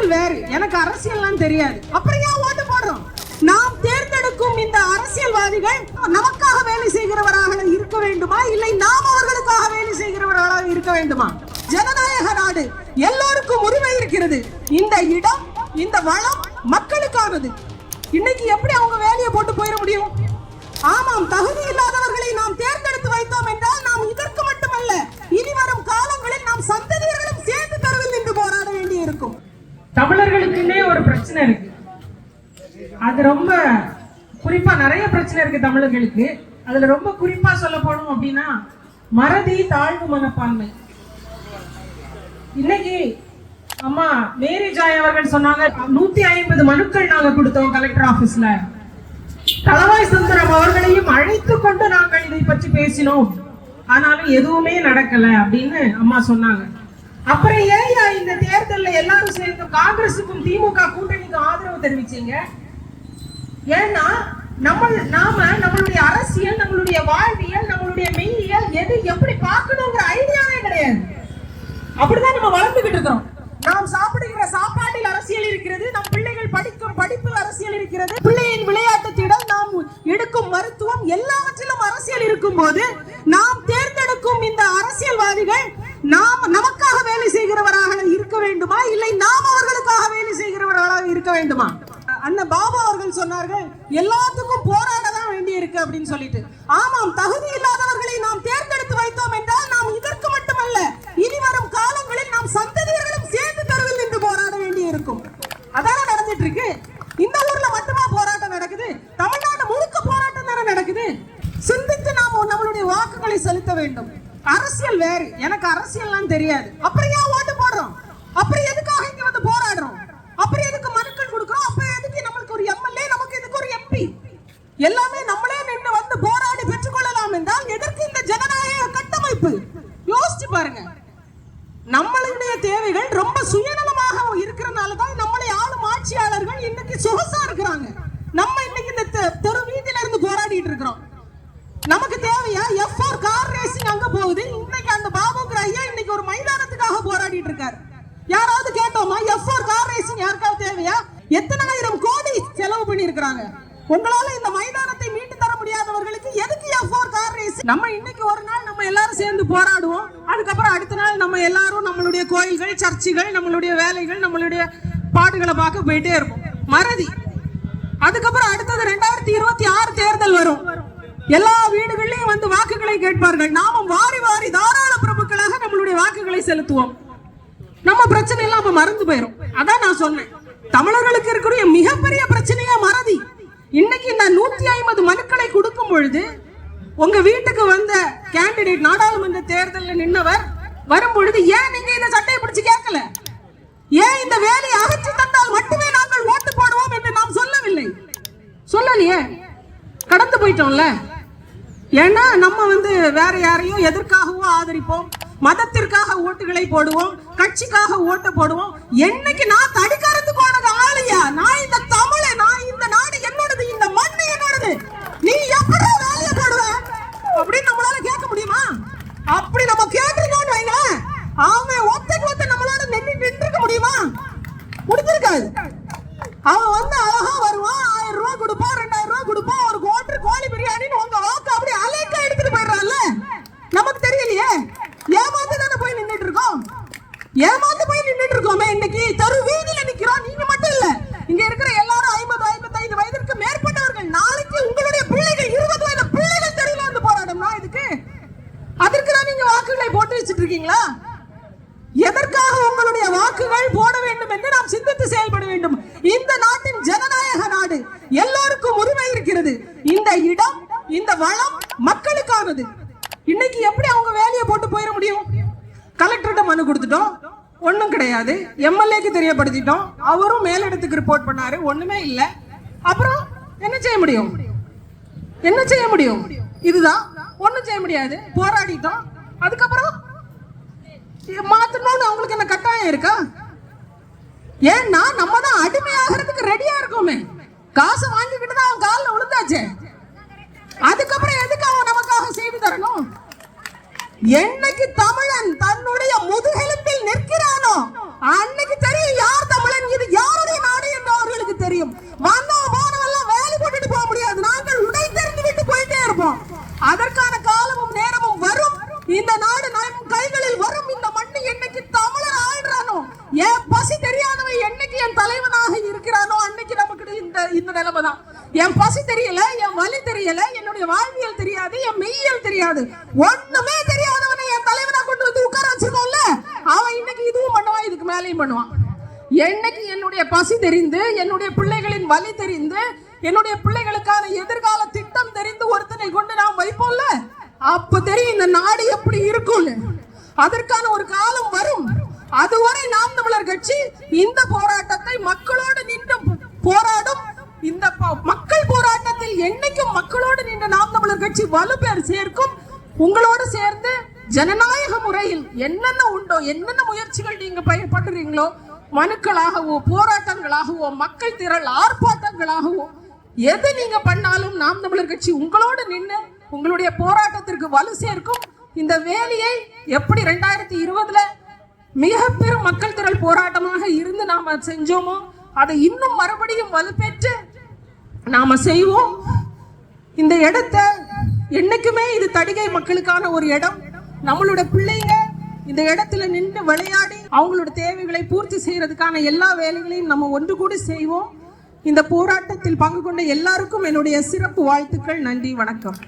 அரசியல் வேறு. எனக்கு அரசியல்லாம் தெரியாது. அப்புறம் ஏன் ஓட்டு போடுறோம்? நாம் தேர்ந்தெடுக்கும் இந்த அரசியல்வாதிகள் நமக்காக வேலை செய்கிறவராக இருக்க வேண்டுமா? இல்லை நாம் அவர்களுக்காக வேலை செய்கிறவர்களாக இருக்க வேண்டுமா? ஜனநாயக நாடு எல்லோருக்கும் உரிமை இருக்கிறது. இந்த இடம் இந்த வளம் மக்களுக்கானது. இன்னைக்கு எப்படி அவங்க வேலையை போட்டு போயிட முடியும்? ஆமாம் தகுதி இல்லாதவர்களை நாம் தேர்ந்தெடுத்து வைத்தோம் என்றால் நாம் இதற்கு மட்டுமல்ல இனி வரும் காலங்களில் நாம் சந்ததியர்களும் சேர்ந்து தருவில் நின்று போராட வேண்டி இருக்கும் தமிழர்களுக்குன்னே ஒரு பிரச்சனை இருக்கு அது ரொம்ப குறிப்பா நிறைய பிரச்சனை இருக்கு தமிழர்களுக்கு. அதுல ரொம்ப குறிப்பா சொல்ல போனோம் அப்படின்னா மறதி தாழ்வு மனப்பான்மை. இன்னைக்கு அம்மா மேரி ஜாய் அவர்கள் சொன்னாங்க நூத்தி ஐம்பது மனுக்கள் நாங்க கொடுத்தோம் கலெக்டர் ஆபீஸ்ல தலவாய் சுந்தரம் அவர்களையும் அழைத்து கொண்டு நாங்கள் இதை பற்றி பேசினோம். ஆனாலும் எதுவுமே நடக்கல அப்படின்னு அம்மா சொன்னாங்க. அப்புறம் ஏயா இந்த தேர்தலில் எல்லாரும் சேர்ந்து காங்கிரசுக்கும் திமுக கூட்டணிக்கும் ஆதரவு தெரிவிச்சீங்க. ஏன்னா நம்ம நாம நம்மளுடைய அரசியல் நம்மளுடைய வாழ்வியல் நம்மளுடைய மெய்யியல் எது எப்படி பார்க்கணுங்கிற ஐடியாவே கிடையாது. அப்படிதான் நம்ம வளர்ந்துகிட்டு இருக்கிறோம். நாம் சாப்பிடுகிற சாப்பாட்டில் அரசியல் இருக்கிறது நம் பிள்ளைகள் படிக்கும் படிப்பு அரசியல் இருக்கிறது பிள்ளையின் விளையாட்டுத்திடம் நாம் எடுக்கும் மருத்துவம் எல்லாவற்றிலும் அரசியல் இருக்கும்போது நாம் தேர்ந்தெடுக்கும் இந்த அரசியல்வாதிகள் நாம் நமக்காக வேலை செய்கிறவராக இருக்க வேண்டுமா? இல்லை நாம் அவர்களுக்காக வேலை செய்கிறவர்களாக இருக்க வேண்டுமா? அண்ணன் பாபா அவர்கள் சொன்னார்கள் எல்லாத்துக்கும் போராட தான் வேண்டி இருக்கு அப்படின்னு சொல்லிட்டு. ஆமாம் தகுதி இல்லாதவர்களை நாம் தேர்ந்தெடுத்து வைத்தோம் என்றால் நாம் இதற்கு மட்டுமல்ல இனி வரும் காலங்களில் நாம் சந்ததியர்களும் சேர்ந்து தெருவில் நின்று போராட வேண்டி இருக்கும் அதான நடந்துட்டு இருக்கு இந்த ஊர்ல மட்டுமா போராட்டம் நடக்குது? தமிழ்நாடு முழுக்க போராட்டம் தானே நடக்குது? சிந்தித்து நாம் நம்மளுடைய வாக்குகளை செலுத்த வேண்டும். அரசியல் வேறு. எனக்கு அரசியல்லாம் தெரியாது. அப்புறம் ஏன் ஓட்டு போடுறோம்? அப்புறம் எதுக்காக இங்க வந்து போராடுறோம் அப்புறம் எதுக்கு மனுக்கள் கொடுக்குறோம் அப்புறம் எதுக்கு நம்மளுக்கு ஒரு எம்எல்ஏ நமக்கு இதுக்கு ஒரு எம்பி எல்லாமே நம்மளே நின்று வந்து போராடி பெற்றுக்கொள்ளலாம் என்றால் எதற்கு இந்த ஜனநாயக கட்டமைப்பு? யோசிச்சு பாருங்க. நம்மளுடைய தேவைகள் ரொம்ப சுயநலமாக இருக்கிறனால தான் நம்மளை ஆளும் ஆட்சியாளர்கள் இன்னைக்கு சொகுசா இருக்கிறாங்க. நம்ம இன்னைக்கு இந்த தெரு வீதியில இருந்து போராடிட்டு இருக்கிறோம். நமக்கு தேவையா? எஃப் ஆர் கார் ரேசிங் அங்க போகுது. இன்னைக்கு அந்த பாபுங்கிற ஐயா இன்னைக்கு ஒரு மைதானத்துக்காக போராடிட்டு இருக்காரு. யாராவது கேட்டோமா? எஃப் ஆர் கார் ரேசிங் யாருக்காவது தேவையா? எத்தனாயிரம் கோடி செலவு பண்ணி இருக்கிறாங்க உங்களால இந்த மை நம்ம இன்னைக்கு ஒரு நாள் நம்ம எல்லாரும் சேர்ந்து போராடுவோம். அதுக்கப்புறம் அடுத்த நாள் நம்ம எல்லாரும் நம்மளுடைய கோயில்கள் சர்ச்சுகள் நம்மளுடைய வேலைகள் நம்மளுடைய பாட்டுகளை பார்க்க போயிட்டே இருப்போம். மறதி. அதுக்கப்புறம் அடுத்தது ரெண்டாயிரத்தி இருபத்தி ஆறு தேர்தல் வரும். எல்லா வீடுகளிலும் வந்து வாக்குகளை கேட்பார்கள். நாமும் வாரி வாரி தாராள பிரபுக்களாக நம்மளுடைய வாக்குகளை செலுத்துவோம். நம்ம பிரச்சனை எல்லாம் அப்ப மறந்து போயிரும். அதான் நான் சொன்னேன். தமிழர்களுக்கு இருக்கிற மிகப்பெரிய பிரச்சனையா மறதி. இன்னைக்கு இந்த நூத்தி ஐம்பது மனுக்களை கொடுக்கும் பொழுது உங்க வீட்டுக்கு வந்த கேண்டிடேட் நாடாளுமன்ற தேர்தலில் நின்னவர் வரும் பொழுது ஏன் நீங்க இந்த சட்டையை பிடிச்சு கேட்கல? ஏன் இந்த வேலையை அகற்றி தந்தால் மட்டுமே நாங்கள் ஓட்டு போடுவோம் என்று நாம் சொல்லவில்லை. சொல்லலையே. கடந்து போயிட்டோம்ல. ஏன்னா நம்ம வந்து வேற யாரையும் எதற்காகவோ ஆதரிப்போம். மதத்திற்காக ஓட்டுகளை போடுவோம். கட்சிக்காக ஓட்டு போடுவோம். என்னைக்கு நான் தடிக்காரத்துக்கு போனது ஆளையா? நான் இந்த தமிழ நான் இந்த நாடு என்னோடது இந்த மண்ணு என்னோடது நீ எப்படி வேலையை போடுவ அப்படின்னு நம்மளால கேட்க முடியுமா அப்படி நம்ம கேட்டிருக்கோம்னு வைங்களேன் அவன் ஒத்தைக்கு ஒத்த நம்மளால நின்று நின்றுக்க முடியுமா முடிஞ்சிருக்காது அவன் வந்து அழகா வருவான் ஆயிரம் ரூபாய் கொடுப்பான் ரெண்டாயிரம் ரூபாய் கொடுப்பான் ஒரு ஓட்டு கோழி பிரியாணின்னு உங்க வாக்கு அப்படி அலைக்கா எடுத்துட்டு போயிடுறான்ல. நமக்கு தெரியலையே. ஏமாந்து தானே போய் நின்றுட்டு இருக்கோம்? ஏமாந்து போய் நின்றுட்டு இருக்கோமே இன்னைக்கு. தெரு வீதியில நிக்கிறோம். நீங்க மட்டும் இல்ல. இங்க இருக்கிற எல்லாரும் ஐம்பது ஐம்பத்தைந்து வயதிற்கு மேற்பட்டவர்கள் நாளைக்கு உங்களுடைய பிள்ளைகள் இருபது வயது பிள்ளைகள் தெருவில் வந்து போராடணும்னா இதுக்கு? அதற்கு தான் நீங்க வாக்குகளை போட்டு வச்சிட்டு இருக்கீங்களா? எதற்காக உங்களுடைய வாக்குகள் போட வேண்டும் என்று நாம் சிந்தித்து செயல்பட வேண்டும்? இந்த நாட்டின் ஜனநாயக நாடு எல்லோருக்கும் உரிமை இருக்கிறது. இந்த இடம் இந்த வளம் மக்களுக்கானது. இன்னைக்கு எப்படி அவங்க வேலையை போட்டு போயிட முடியும்? கலெக்டர்கிட்ட மனு கொடுத்துட்டோம். ஒன்றும் கிடையாது. எம்எல்ஏக்கு தெரியப்படுத்திட்டோம். அவரும் மேலிடத்துக்கு ரிப்போர்ட் பண்ணாரு. ஒண்ணுமே இல்லை. அப்புறம் என்ன செய்ய முடியும்? என்ன செய்ய முடியும்? இதுதான். ஒன்றும் செய்ய முடியாது. போராடிட்டோம். அதுக்கப்புறம் இதை மாத்தணும்னு அவங்களுக்கு என்ன கட்டாயம் இருக்கா? ஏன்னா நம்ம தான் அடிமையாகிறதுக்கு ரெடியா இருக்கோமே? காசு வாங்கிக்கிட்டு தான் அவன் காலில் விழுந்தாச்சே அதுக்கப்புறம் எதுக்கு அவன் நமக்காக செய்து தரணும் என்னைக்கு தமிழன் தன்னுடைய முதுகெலும்பில் நிற்கிறானோ அன்னைக்கு தெரியும் யார் தமிழன் பசி தெரியாதவன் என்னைக்கு என் தலைவனாக இருக்கிறானோ அன்னைக்கு நமக்கு இந்த இந்த நிலைமை தான் என் பசி தெரியல என் வலி தெரியல என்னுடைய வாழ்வியல் தெரியாது என் மெய்யியல் தெரியாது. ஒண்ணுமே தெரியாதவனை என் தலைவனா கொண்டு வந்து உட்கார வச்சிருக்கோம்ல அவன் இன்னைக்கு இதுவும் பண்ணுவான் இதுக்கு மேலேயும் பண்ணுவான். என்னைக்கு என்னுடைய பசி தெரிந்து என்னுடைய பிள்ளைகளின் வலி தெரிந்து என்னுடைய பிள்ளைகளுக்கான எதிர்கால திட்டம் தெரிந்து ஒருத்தனை கொண்டு நாம் வைப்போம்ல அப்ப தெரியும் இந்த நாடு எப்படி இருக்கும்னு அதற்கான ஒரு காலம் வரும். அதுவரை நாம் தமிழர் கட்சி இந்த போராட்டத்தை மக்களோடு நின்று போராடும் இந்த என்னைக்கும் மக்களோடு நின்று நாம் தமிழர் கட்சி வலுப்பேர் சேர்க்கும் உங்களோடு சேர்ந்து ஜனநாயக முறையில் என்னென்ன உண்டோ என்னென்ன முயற்சிகள் நீங்க பயன்படுறீங்களோ மனுக்களாகவோ போராட்டங்களாகவோ மக்கள் திரள் ஆர்ப்பாட்டங்களாகவோ எது நீங்க பண்ணாலும் நாம் தமிழர் கட்சி உங்களோடு நின்று உங்களுடைய போராட்டத்திற்கு வலு சேர்க்கும். இந்த வேலையை எப்படி ரெண்டாயிரத்தி இருபதுல மிக பெரும் மக்கள் திரள் போராட்டமாக இருந்து நாம செஞ்சோமோ அதை இன்னும் மறுபடியும் வலுப்பெற்று நாம செய்வோம். இந்த இடத்த என்னைக்குமே இது தடிகை மக்களுக்கான ஒரு இடம். நம்மளோட பிள்ளைங்க இந்த இடத்துல நின்று விளையாடி அவங்களோட தேவைகளை பூர்த்தி செய்யறதுக்கான எல்லா வேலைகளையும் நம்ம ஒன்று கூடி செய்வோம். இந்த போராட்டத்தில் பங்கு கொண்ட எல்லாருக்கும் என்னுடைய சிறப்பு வாழ்த்துக்கள். நன்றி வணக்கம்.